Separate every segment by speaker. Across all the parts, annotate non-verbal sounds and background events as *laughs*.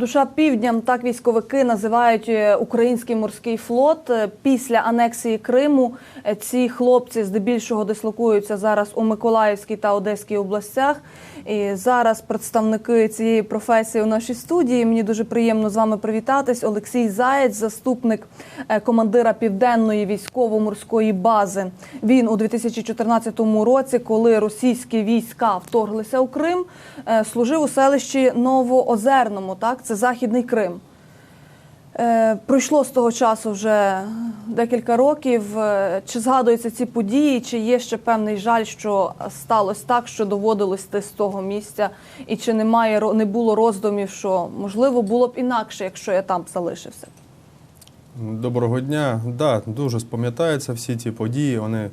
Speaker 1: Душа півдням так військовики називають е, український морський флот. Е, Після анексії Криму е, ці хлопці здебільшого дислокуються зараз у Миколаївській та Одеській областях. І зараз представники цієї професії у нашій студії. Мені дуже приємно з вами привітатись. Олексій Заєць, заступник е, командира південної військово-морської бази. Він у 2014 році, коли російські війська вторглися у Крим, е, служив у селищі Новоозерному. Так, це західний Крим. Е, Пройшло з того часу вже декілька років. Е, Чи згадуються ці події, чи є ще певний жаль, що сталося так, що доводилось йти з того місця, і чи немає не було роздумів, що можливо було б інакше, якщо я там залишився?
Speaker 2: Доброго дня. Да, дуже спам'ятаються всі ці події. Вони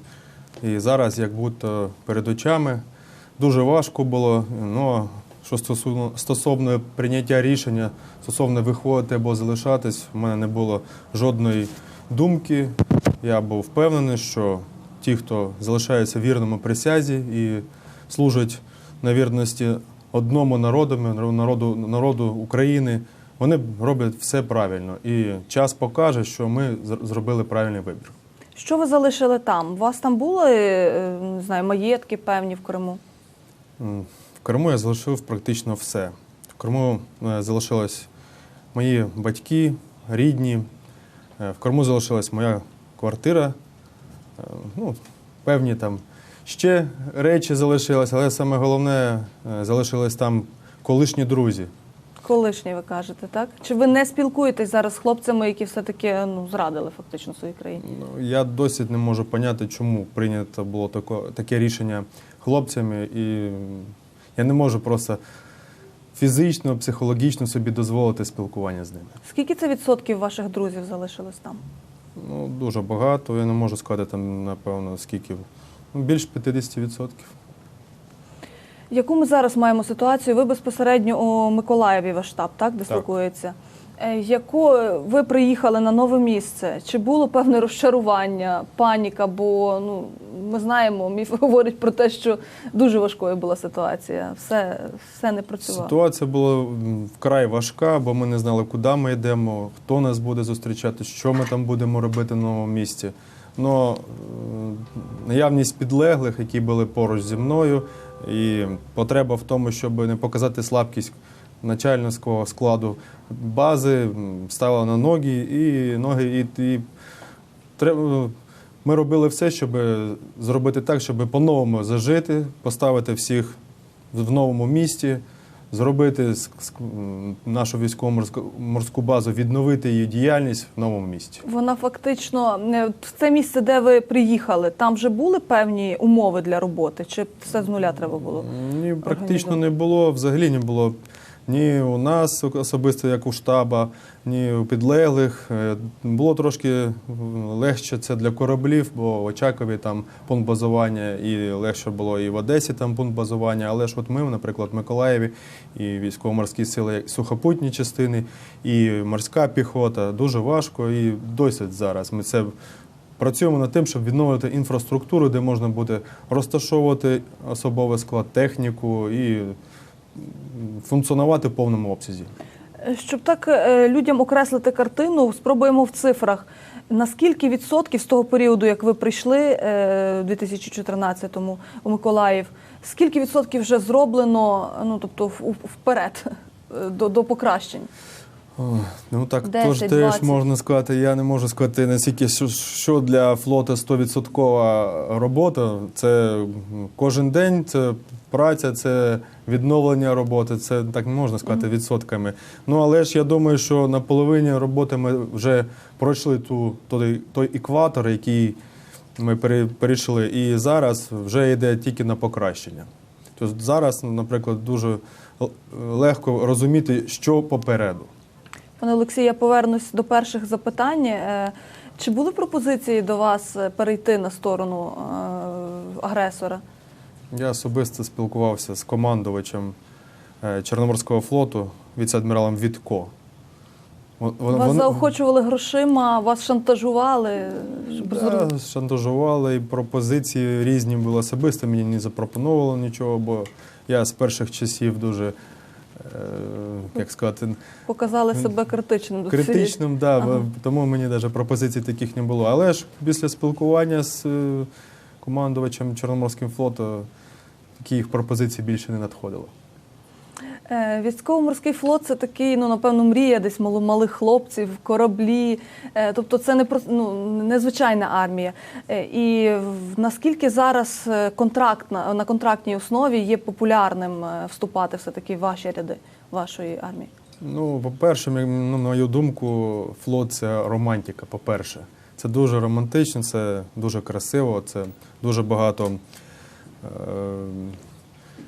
Speaker 2: і зараз як будто перед очами. Дуже важко було. Ну, що стосовно, стосовно прийняття рішення, стосовно виходити або залишатись, в мене не було жодної думки. Я був впевнений, що ті, хто залишається вірному присязі і служать на вірності одному народу, народу, народу України, вони роблять все правильно. І час покаже, що ми зробили правильний вибір.
Speaker 1: Що ви залишили там? У вас там були е, не знаю, маєтки певні в Криму?
Speaker 2: Криму я залишив практично все. В Криму е, залишились мої батьки, рідні. Е, В Криму залишилась моя квартира. Е, Ну, певні там ще речі залишились, але саме головне залишились там колишні друзі.
Speaker 1: Колишні, ви кажете, так? Чи ви не спілкуєтесь зараз з хлопцями, які все-таки ну, зрадили фактично своїй країні?
Speaker 2: Ну, Я досі не можу поняти, чому прийнято було тако, таке рішення хлопцями. І я не можу просто фізично, психологічно собі дозволити спілкування з ними.
Speaker 1: Скільки це відсотків ваших друзів залишилось там?
Speaker 2: Ну, дуже багато. Я не можу сказати там, напевно, скільки. Ну, більш 50%.
Speaker 1: Яку ми зараз маємо ситуацію? Ви безпосередньо у Миколаєві ваш штаб, так, дислокується? Е, Яко ви приїхали на нове місце? Чи було певне розчарування, паніка? Бо ну ми знаємо, міф *laughs* говорить про те, що дуже важкою була ситуація. Все, все не працювало.
Speaker 2: Ситуація була вкрай важка, бо ми не знали, куди ми йдемо, хто нас буде зустрічати, що ми там будемо робити на новому місці. Но наявність підлеглих, які були поруч зі мною, і потреба в тому, щоб не показати слабкість начальницького складу бази, м, стала на ноги, і ноги і, і треба. Ми робили все, щоб зробити так, щоб по-новому зажити, поставити всіх в новому місті, зробити нашу військово-морську морську базу, відновити її діяльність в новому місті.
Speaker 1: Вона фактично е, це місце, де ви приїхали, там вже були певні умови для роботи, чи все з нуля треба було?
Speaker 2: Ні, практично не було, взагалі не було ні у нас особисто, як у штаба, ні у підлеглих. Е, Було трошки легше це для кораблів, бо в Очакові там пункт базування, і легше було і в Одесі там пункт базування. Але ж от ми, наприклад, в Миколаєві, і військово-морські сили, сухопутні частини, і морська піхота дуже важко і досить зараз. Ми це Працюємо над тим, щоб відновити інфраструктуру, де можна буде розташовувати особовий склад, техніку і функціонувати в повному обсязі.
Speaker 1: Е, Щоб так е, людям окреслити картину, спробуємо в цифрах. Наскільки відсотків з того періоду, як ви прийшли у 2014-му у Миколаїв, скільки відсотків вже зроблено, ну тобто вперед *laughs* е, до, до покращень?
Speaker 2: Ну так
Speaker 1: 10,
Speaker 2: тож теж можна сказати. Я не можу сказати наскільки що, для флоту 100% робота. Це кожен день, це праця, це відновлення роботи. Це так не можна сказати відсотками. Ну але ж я думаю, що на половині роботи ми вже пройшли ту той, той екватор, який ми перейшли, і зараз вже йде тільки на покращення. Тобто зараз, наприклад, дуже легко розуміти, що попереду.
Speaker 1: Пане Олексій, я повернусь до перших запитань. Е, Чи були пропозиції до вас е, перейти на сторону е, агресора?
Speaker 2: Я особисто спілкувався з командувачем Чорноморського флоту, віце-адміралом Вітко.
Speaker 1: Вас
Speaker 2: вони-
Speaker 1: заохочували грошима, вас шантажували? Щоб?
Speaker 2: Да, шантажували, і пропозиції різні були особисто. Мені не запропонувало нічого, бо я з перших часів дуже як сказати,
Speaker 1: Показали себе критичним до
Speaker 2: критичним, да,
Speaker 1: Ага.
Speaker 2: тому мені навіть пропозицій таких не було. Але ж після спілкування з е, командувачем Чорноморським флоту таких пропозицій більше не надходило.
Speaker 1: Е, Військово-морський флот це такий, ну напевно, мрія десь мало- малих хлопців, кораблі. Е, Тобто це не ну, незвичайна армія. Е, І наскільки зараз контрактна на контрактній основі є популярним вступати все таки в ваші ряди вашої армії?
Speaker 2: Ну, по-перше, ну, на мою думку, флот це романтика, по-перше. Це дуже романтично, це дуже красиво, це дуже багато е,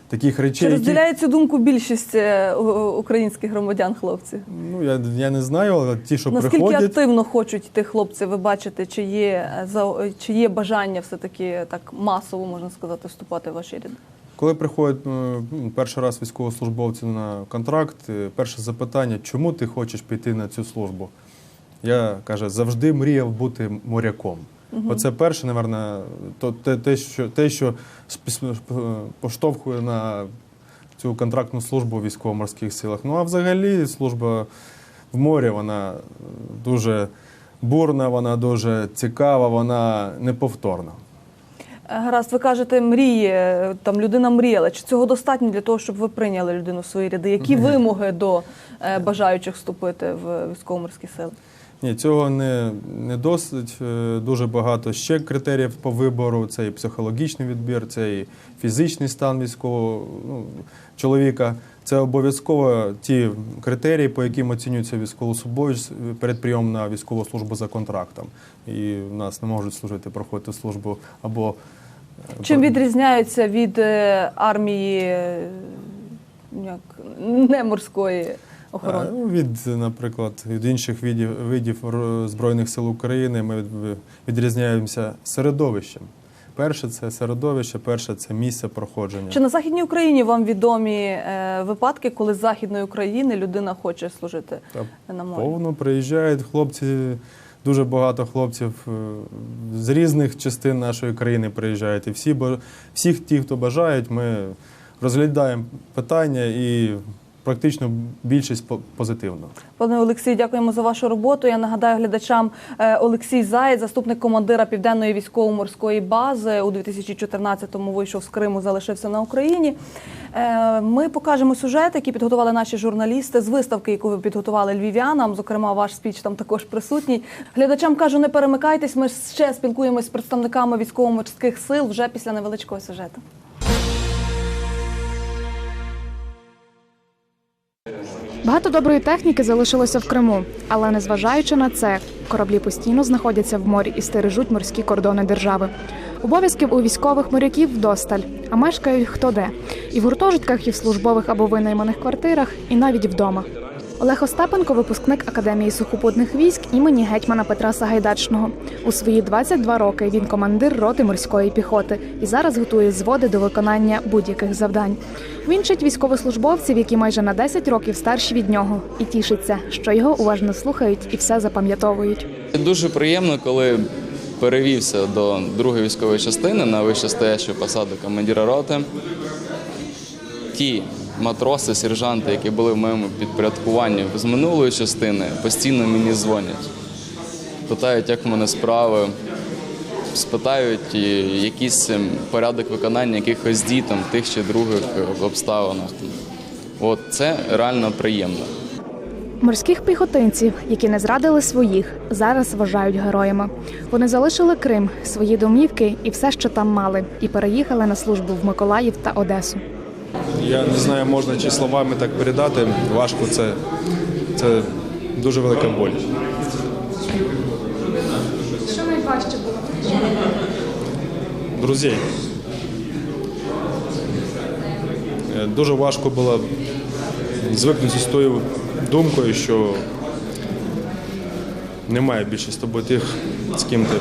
Speaker 2: таких речей.
Speaker 1: Чи розділяє цю думку більшість е, українських громадян, хлопці?
Speaker 2: Ну, я, я не знаю, але ті, що
Speaker 1: Наскільки
Speaker 2: приходять.
Speaker 1: активно хочуть йти хлопці, ви бачите, чи є е, за чи є бажання все таки так масово можна сказати вступати в ваші ряди?
Speaker 2: Коли приходять е, ну, перший раз військовослужбовці на контракт, перше запитання, чому ти хочеш піти на цю службу? Я каже, завжди мріяв бути моряком. Оце перше, напевно, то те, те, що те, що поштовхує на цю контрактну службу в військово-морських силах. Ну а взагалі служба в морі, вона е, дуже бурна, вона дуже цікава, вона неповторна.
Speaker 1: Е, Гаразд, ви кажете, мріє, там людина мріяла. Чи цього достатньо для того, щоб ви прийняли людину в свої ряди? Які *laughs* вимоги до е, бажаючих вступити в військово-морські сили?
Speaker 2: Ні, цього не, не досить. Е, Дуже багато ще критеріїв по вибору. Це і психологічний відбір, це і фізичний стан військового ну, чоловіка. Це обов'язково ті критерії, по яким оцінюється військовослужбовець перед прийомом на військову службу за контрактом. І в нас не можуть служити, проходити службу або е,
Speaker 1: Чим відрізняються від е, армії як, не морської охорони?
Speaker 2: Ну, Від, наприклад, від інших видів, видів Збройних сил України ми відрізняємося середовищем. Перше це середовище, перше це місце проходження.
Speaker 1: Чи на західній Україні вам відомі е, випадки, коли з західної України людина хоче служити
Speaker 2: Та
Speaker 1: на морі?
Speaker 2: повно приїжджають хлопці, дуже багато хлопців е, з різних частин нашої країни приїжджають. І всі, всіх ті, хто бажають, ми розглядаємо питання і практично більшість по- позитивно.
Speaker 1: Пане Олексій, дякуємо за вашу роботу. Я нагадаю глядачам е, Олексій Заєць, заступник командира південної військово-морської бази. У 2014-му вийшов з Криму, залишився на Україні. Е, Ми покажемо сюжет, який підготували наші журналісти з виставки, яку ви підготували львів'янам. Зокрема, ваш спіч там також присутній. Глядачам кажу, не перемикайтесь. Ми ще спілкуємось з представниками військово-морських сил вже після невеличкого сюжету.
Speaker 3: Багато доброї техніки залишилося в Криму, але незважаючи на це, кораблі постійно знаходяться в морі і стережуть морські кордони держави. Обов'язків у військових моряків вдосталь, а мешкають хто де і в гуртожитках, і в службових або винайманих квартирах, і навіть вдома. Олег Остапенко, випускник Академії сухопутних військ імені гетьмана Петра Сагайдачного. У свої 22 роки він командир роти морської піхоти і зараз готує зводи до виконання будь-яких завдань. Він вчить військовослужбовців, які майже на 10 років старші від нього, і тішиться, що його уважно слухають і все запам'ятовують.
Speaker 4: Дуже приємно, коли перевівся до другої військової частини на вищестоящу посаду командира роти. Ті матроси, сержанти, які були в моєму підпорядкуванні з минулої частини, постійно мені дзвонять. Питають, як в мене справи, спитають якийсь ем, порядок виконання якихось дій там, тих чи других е, обставинах. От це реально приємно.
Speaker 3: Морських піхотинців, які не зрадили своїх, зараз вважають героями. Вони залишили Крим, свої домівки і все, що там мали, і переїхали на службу в Миколаїв та Одесу.
Speaker 2: Я не знаю, можна чи словами так передати. Важко це, це дуже велика боль.
Speaker 3: Що найважче було?
Speaker 2: Друзей. Е, Дуже важко було звикнутися з тою думкою, що немає більше з тобою тих, з ким ти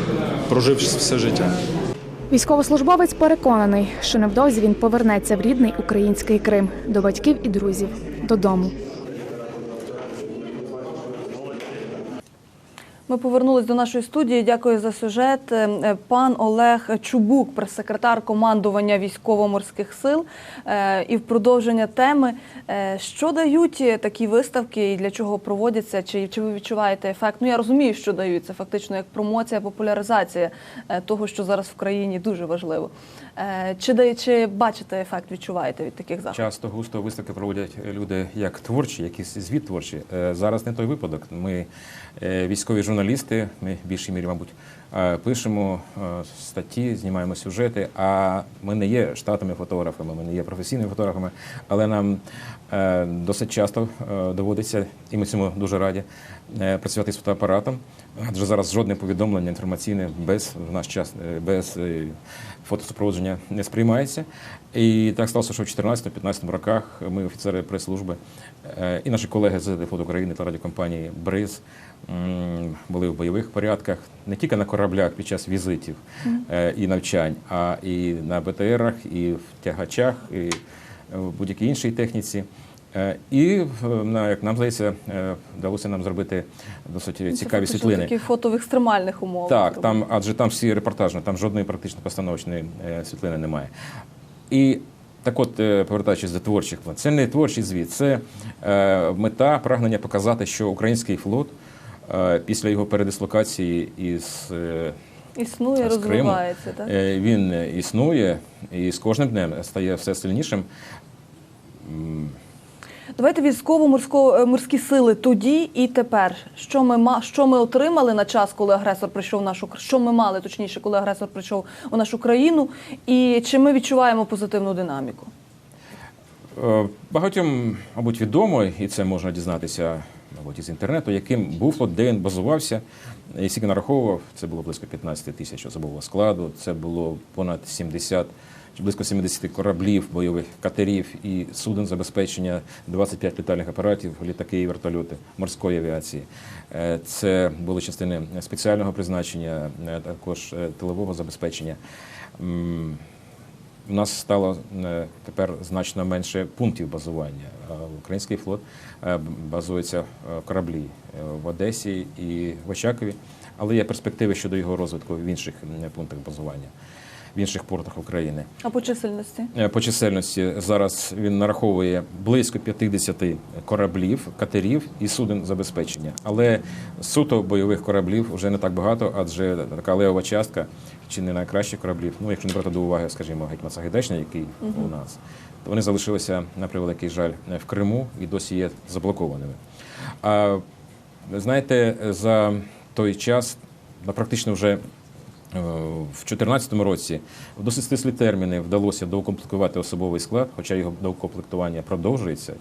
Speaker 2: прожив все життя.
Speaker 3: Військовослужбовець переконаний, що невдовзі він повернеться в рідний український Крим до батьків і друзів додому.
Speaker 1: Ми повернулись до нашої студії. Дякую за сюжет. Е, Пан Олег Чубук, прес-секретар командування військово-морських сил. Е, І в продовження теми, е, що дають такі виставки і для чого проводяться? Чи, чи ви відчуваєте ефект? Ну я розумію, що дають. Це фактично як промоція, популяризація е, того, що зараз в країні дуже важливо. Е, Чи, чи бачите ефект, відчуваєте від таких заходів?
Speaker 5: Часто густо виставки проводять люди як творчі, якісь звіт творчі. Е, Зараз не той випадок. Ми е, військові журналісти, ми в більшій мірі, мабуть, пишемо е, статті, знімаємо сюжети. А ми не є штатними фотографами, ми не є професійними фотографами, але нам е, досить часто е, доводиться, і ми цьому дуже раді, е, працювати з фотоапаратом. Адже зараз жодне повідомлення інформаційне без в наш час е, без е, фотосупроводження не сприймається. І так сталося, що в 2014-2015 роках ми, офіцери прес-служби е, і наші колеги з «Фото України та радіокомпанії Бриз були в бойових порядках не тільки на кораблях під час візитів е, і навчань, а і на БТРах, і в тягачах, і в будь-якій іншій техніці. Е, І як нам здається, е, вдалося нам зробити досить
Speaker 1: Це
Speaker 5: цікаві світлини.
Speaker 1: Такі фото в екстремальних умовах.
Speaker 5: Так, там, адже там всі репортажні, там жодної практично постановочної світлини немає. І так от, повертаючись до творчих, план, це не творчий звіт, це е, мета прагнення показати, що український флот після його передислокації із е,
Speaker 1: Існує,
Speaker 5: з Криму,
Speaker 1: розвивається, так?
Speaker 5: е, він існує і з кожним днем стає все сильнішим.
Speaker 1: Давайте військово-морські сили тоді і тепер. Що ми що ми отримали на час, коли агресор прийшов в нашу що ми мали точніше, коли агресор прийшов у нашу країну, і чи ми відчуваємо позитивну динаміку?
Speaker 5: Е, Багатьом, мабуть, відомо, і це можна дізнатися, мабуть, із інтернету, яким був флот, де він базувався, і скільки нараховував, це було близько 15 тисяч особового складу, це було понад 70, близько 70 кораблів, бойових катерів і суден забезпечення, 25 літальних апаратів, літаки і вертольоти морської авіації. Е, Це були частини спеціального призначення, е, також е, тилового забезпечення. У нас стало е, тепер значно менше пунктів базування. Український флот е, базується в кораблі е, в Одесі і в Очакові, але є перспективи щодо його розвитку в інших пунктах базування, в інших портах України.
Speaker 1: А по чисельності?
Speaker 5: Е, По чисельності зараз він нараховує близько 50 кораблів, катерів і суден забезпечення. Але суто бойових кораблів вже не так багато, адже така левова частка чи не найкращих кораблів. Ну, якщо не брати до уваги, скажімо, гетьман Сагайдачний, який у нас, то вони залишилися на превеликий жаль в Криму і досі є заблокованими. А знаєте, за той час ну, практично вже в 2014 році в досить стислі терміни вдалося доукомплектувати особовий склад, хоча його доукомплектування продовжується,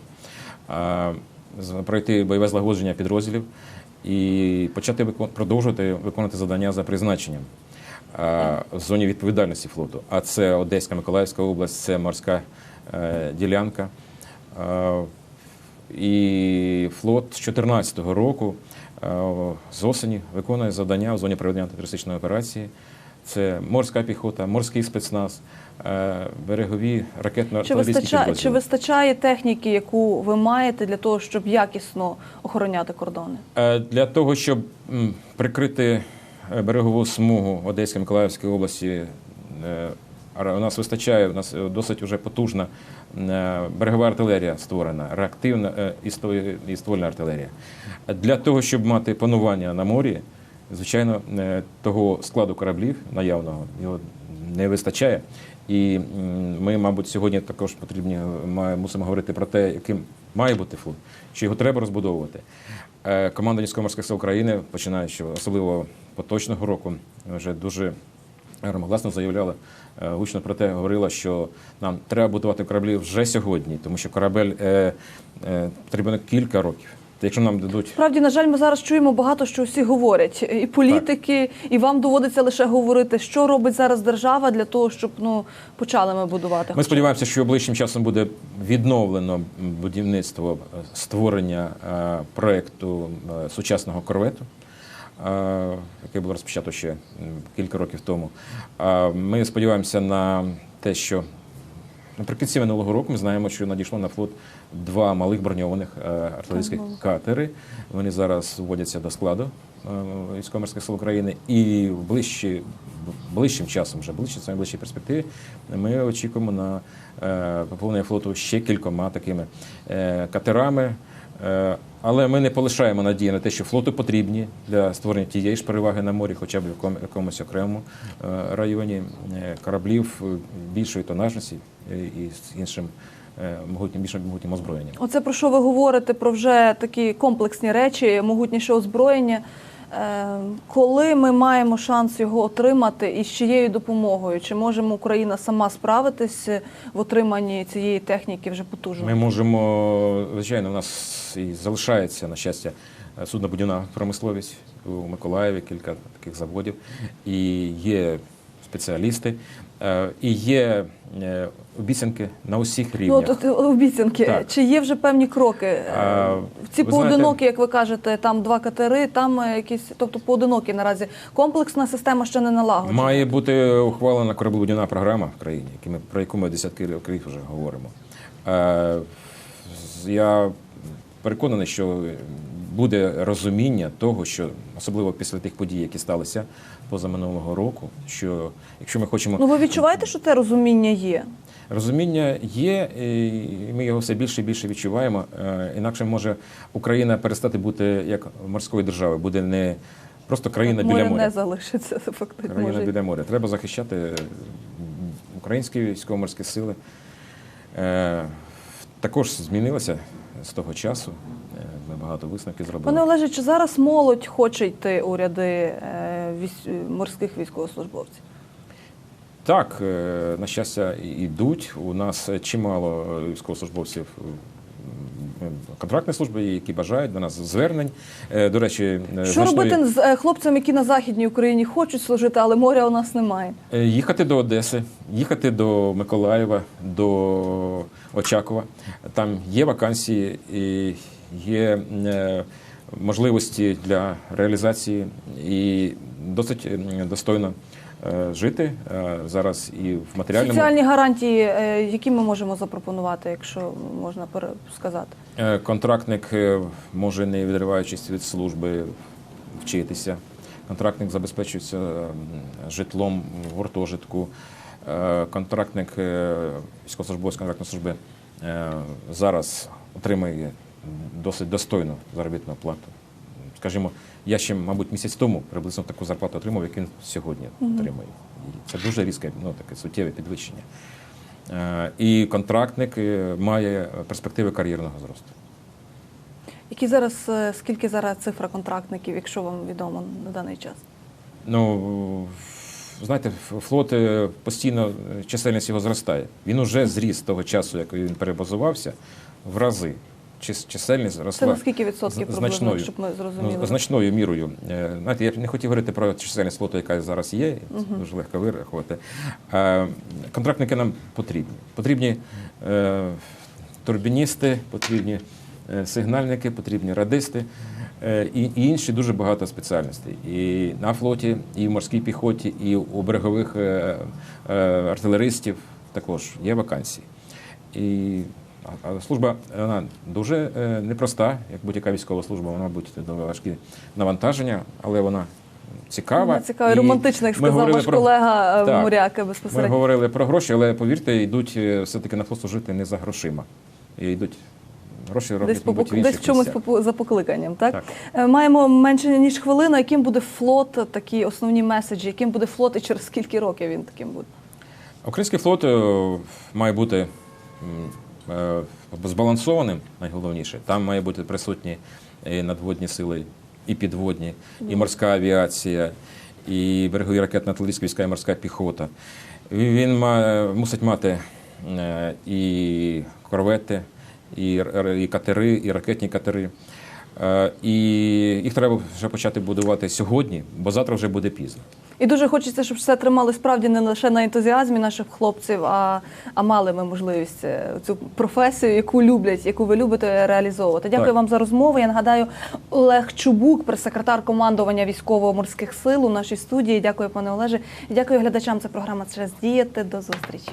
Speaker 5: пройти бойове злагодження підрозділів і почати продовжувати виконувати завдання за призначенням в зоні відповідальності флоту. А це Одеська, Миколаївська область, це морська е, ділянка. І флот з 2014 року е, з осені виконує завдання в зоні проведення антитерористичної операції. Це морська піхота, морський спецназ, е, берегові ракетно-артилерійські
Speaker 1: вистачає, чи вистачає техніки, яку ви маєте для того, щоб якісно охороняти кордони?
Speaker 5: Е, Для того, щоб прикрити е, берегову смугу Одеської Миколаївської області, е, у нас вистачає, у нас е, досить вже потужна е, берегова артилерія створена, реактивна е, і ствольна артилерія. Для того, щоб мати панування на морі, звичайно, того складу кораблів наявного його не вистачає. І ми, мабуть, сьогодні також потрібні мусимо говорити про те, яким має бути флот, чи його треба розбудовувати. Команда військово-морських сил України, починаючи особливо поточного року, вже дуже громогласно заявляла гучно про те, говорила, що нам треба будувати кораблі вже сьогодні, тому що корабель е, е, потрібно кілька років. Якщо нам дадуть
Speaker 1: Справді, на жаль, ми зараз чуємо багато, що всі говорять, і політики, і вам доводиться лише говорити, що робить зараз держава для того, щоб ну почали ми будувати.
Speaker 5: Ми сподіваємося, що ближчим часом буде відновлено будівництво е, створення е, проекту е, сучасного корвету, е, який було розпочато ще кілька років тому. Ми сподіваємося на те, що наприкінці минулого року ми знаємо, що надійшло на флот два малих броньованих е, артилерійських катери. Вони зараз вводяться до складу е, військово-морських сил України, і в ближчі, ближчим часом, вже ближче, це найближчій перспективі, ми очікуємо на е, поповнення флоту ще кількома такими е, катерами. Але ми не полишаємо надії на те, що флоту потрібні для створення тієї ж переваги на морі, хоча б в якому- якомусь окремому е, районі е, кораблів е, більшої тонажності і з іншим могутнім, більшим могутнім озброєнням.
Speaker 1: Оце про що ви говорите про вже такі комплексні речі, могутніше озброєння. Е, Коли ми маємо шанс його отримати і з чиєю допомогою? Чи можемо Україна сама справитись в отриманні цієї техніки вже потужно?
Speaker 5: Ми можемо, звичайно, у нас і залишається, на щастя, суднобудівна промисловість у Миколаєві, кілька таких заводів, і є спеціалісти, е, і є е, обіцянки на усіх
Speaker 1: Ну,
Speaker 5: рівнях.
Speaker 1: от, от, обіцянки,
Speaker 5: Так.
Speaker 1: чи є вже певні кроки?
Speaker 5: А,
Speaker 1: ці поодинокі,
Speaker 5: знаєте-
Speaker 1: як ви кажете, там два катери, там якісь, тобто поодинокі наразі. Комплексна система ще не налагоджена.
Speaker 5: Має бути ухвалена кораблебудівна програма в країні, про яку ми десятки років вже говоримо. Я переконаний, що буде розуміння того, що особливо після тих подій, які сталися позаминулого року, що якщо ми хочемо
Speaker 1: Ну ви відчуваєте, що це розуміння є?
Speaker 5: Розуміння є, і ми його все більше і більше відчуваємо. Е, Інакше може Україна перестати бути як морською державою, буде не просто країна біля моря.
Speaker 1: не залишиться фактично.
Speaker 5: Країна
Speaker 1: може.
Speaker 5: біля моря. Треба захищати українські військово-морські сили. Е, Також змінилося з того часу. Е, Ми багато висновків
Speaker 1: Пане
Speaker 5: зробили.
Speaker 1: Олеже, чи зараз молодь хоче йти у ряди військ- морських військовослужбовців?
Speaker 5: Так, е, на щастя, йдуть. У нас чимало військовослужбовців контрактної служби, які бажають до нас звернень. Е, До речі, е,
Speaker 1: Що
Speaker 5: значної-
Speaker 1: робити з хлопцями, які на західній Україні хочуть служити, але моря у нас немає?
Speaker 5: Їхати до Одеси, їхати до Миколаєва, до Очакова. Там є вакансії і є можливості для реалізації і досить достойно е, жити е, зараз і в матеріальному.
Speaker 1: Соціальні гарантії, е, які ми можемо запропонувати, якщо можна сказати?
Speaker 5: Контрактник може, не відриваючись від служби, вчитися. Контрактник забезпечується житлом в гуртожитку. Контрактник військовослужбовець контрактної служби зараз отримує досить достойну заробітну плату. Скажімо, я ще, мабуть, місяць тому приблизно таку зарплату отримав, як він сьогодні отримує. І це дуже різке, ну таке суттєве підвищення. Е, І контрактник е, має перспективи кар'єрного зросту.
Speaker 1: Які зараз е, скільки зараз цифра контрактників, якщо вам відомо на даний час?
Speaker 5: Ну, знаєте, флот постійно чисельність його зростає. Він уже зріс з того часу, як він перебазувався, в рази. Чис- Чисельність
Speaker 1: Це
Speaker 5: зросла
Speaker 1: на скільки відсотків приблизно,
Speaker 5: значною.
Speaker 1: щоб ми зрозуміли?
Speaker 5: Значною мірою. Е, Знаєте, я не хотів говорити про чисельність флоту, яка зараз є, це дуже легко вирахувати. Е, Контрактники нам потрібні. Потрібні е, турбіністи, потрібні сигнальники, потрібні радисти і, інші дуже багато спеціальностей. І на флоті, і в морській піхоті, і у берегових артилеристів також є вакансії. І служба вона дуже е, непроста, як будь-яка військова служба, вона буде важкі навантаження, але вона цікава.
Speaker 1: Вона цікава і романтична, як сказав ваш
Speaker 5: про-
Speaker 1: колега е,
Speaker 5: Так.
Speaker 1: моряк
Speaker 5: Ми говорили про гроші, але повірте, йдуть е, все-таки на флот служити не за грошима. І йдуть гроші роблять,
Speaker 1: Десь,
Speaker 5: мабуть, в
Speaker 1: десь чомусь
Speaker 5: місцях.
Speaker 1: по- за покликанням, так?
Speaker 5: Так.
Speaker 1: Е, Маємо менше ніж хвилину. Яким буде флот, такі основні меседжі, яким буде флот і через скільки років він таким буде?
Speaker 5: Український флот е, має бути е, збалансованим, найголовніше. Там має бути присутні і надводні сили, і підводні, і морська авіація, і берегові ракетно-артилерійська війська, і морська піхота. Він має, мусить мати е, і корвети, і, і катери, і ракетні катери. Е, І їх треба вже почати будувати сьогодні, бо завтра вже буде пізно.
Speaker 1: І дуже хочеться, щоб все тримали справді не лише на ентузіазмі наших хлопців, а, а мали ми можливість е, цю професію, яку люблять, яку ви любите реалізовувати. Дякую
Speaker 5: Так.
Speaker 1: вам за розмову. Я нагадаю, Олег Чубук, прес-секретар командування військово-морських сил у нашій студії. Дякую, пане Олеже. Дякую глядачам. Це програма «Час діяти». До зустрічі.